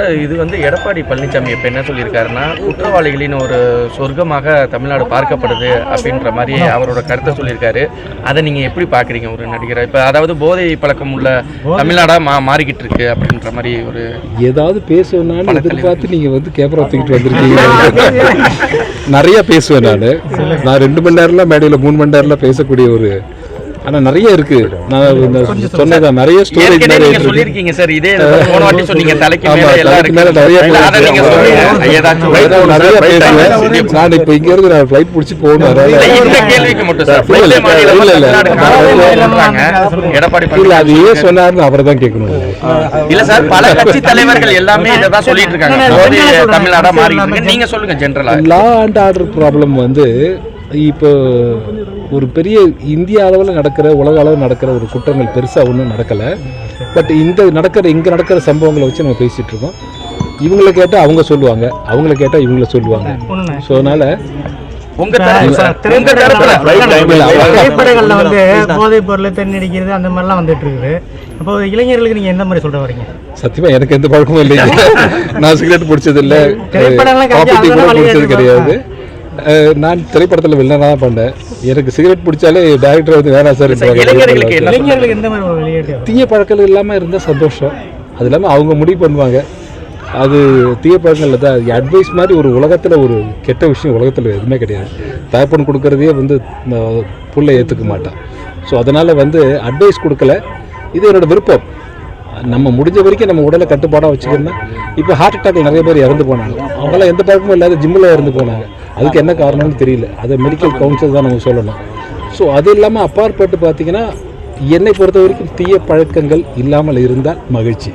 Sir இது வந்து எடப்பாடி பழனிசாமி இப்போ என்ன சொல்லியிருக்காருன்னா குற்றவாளிகளின் ஒரு சொர்க்கமாக தமிழ்நாடு பார்க்கப்படுது அப்படின்ற மாதிரி அவரோட கருத்தை சொல்லியிருக்காரு. அதை நீங்கள் எப்படி பார்க்குறீங்க ஒரு நடிகரை? இப்போ அதாவது போதை பழக்கம் உள்ள தமிழ்நாடாக மா மாறிக்கிட்டு இருக்கு அப்படின்ற மாதிரி ஒரு ஏதாவது பேசுவேனான்னு எதிர்பார்த்து நீங்கள் வந்து கேமரா தூக்கிட்டு வந்திருக்கீங்க. நிறைய பேசுவேன் நான். நான் ரெண்டு மணி நேரம்லாம் மேடையில் மூணு மணி நேரம்லாம் பேசக்கூடிய ஒரு ஆனால் நிறைய இருக்கு. நான் சொன்னதான் நிறைய ஸ்டோரேஜ் ஏற்கனவே நிறைய சொல்லியிருக்கீங்க சார் இதே போன வாட்டி சொன்னீங்க தலைக்கு மேல எல்லாம் மேல இருக்கு. நிறைய நிறைய பேசுவேன் நான் இப்போ இங்க இருந்து நான் ஃப்ளைட் பிடிச்சி போகணும். இந்த கேள்விக்கு மட்டும் சார் இல்ல, இல்ல. எடப்பாடி இல்ல அது ஏன் சொன்னாருன்னு அவரை தான் கேட்கணும். இல்ல சார் பல கட்சி தலைவர்கள் எல்லாமே இதை தான் சொல்லிட்டு இருக்காங்க. தமிழ்நாடா இருக்கு. நீங்க சொல்லுங்க ஜென்ரலா லா அண்ட் ஆர்டர் ப்ராப்ளம் வந்து இப்போ ஒரு பெரிய இந்திய அளவில் நடக்கிற உலக அளவில் நடக்கிற ஒரு குற்றங்கள் பெருசாக ஒன்றும் நடக்கலை. பட் இந்த நடக்கிற இங்கே நடக்கிற சம்பவங்களை வச்சு நம்ம பேசிகிட்டு இருக்கோம். இவங்களை கேட்டால் அவங்க சொல்லுவாங்க அவங்கள கேட்டால் இவங்கள சொல்லுவாங்க. ஸோ அதனால் திரைப்படங்கள்ல வந்து போதைப் பொருள் தென்னடிக்கிறது அந்த மாதிரிலாம் வந்துட்டு இருக்குது. அப்போ இளைஞர்களுக்கு நீங்க எந்த மாதிரி சொல்ற வரீங்க சத்தியமாக எனக்கு எந்த பழக்கமும் இல்லைங்க. நான் சிகரெட் பிடிச்சது இல்லை கிடையாது, நான் திரைப்படத்தில் வில்லனாக தான் பண்ணேன். எனக்கு சிகரெட் பிடிச்சாலே டேரக்டர் வந்து வேணாம் சார் தீய பழக்கம் இல்லாமல் இருந்தால் சந்தோஷம். அது இல்லாமல் அவங்க முடிவு பண்ணுவாங்க. அது தீய பழக்கங்கள் தான் அட்வைஸ் மாதிரி ஒரு உலகத்தில் ஒரு கெட்ட விஷயம் உலகத்தில் எதுவுமே கிடையாது. தகப்பன் கொடுக்கறதையே வந்து புள்ள ஏற்றுக்க மாட்டான். ஸோ அதனால் வந்து அட்வைஸ் கொடுக்கல. இது என்னோட விருப்பம். நம்ம முடிஞ்ச வரைக்கும் நம்ம உடலை கட்டுப்பாடாக வச்சுக்கணும்னா இப்போ ஹார்ட் அட்டாக்ல நிறைய பேர் இறந்து போனாங்க. அவங்களாம் எந்த பழக்கமும் இல்லாத ஜிம்மில் இறந்து போனாங்க. அதுக்கு என்ன காரணம்னு தெரியல. அதை மெடிக்கல் கவுன்சில் தான் நம்ம சொல்லணும். ஸோ அது இல்லாமல் அப்பாற்பட்டு பார்த்தீங்கன்னா என்னை பொறுத்த வரைக்கும் தீய பழக்கங்கள் இல்லாமல் இருந்தால் மகிழ்ச்சி.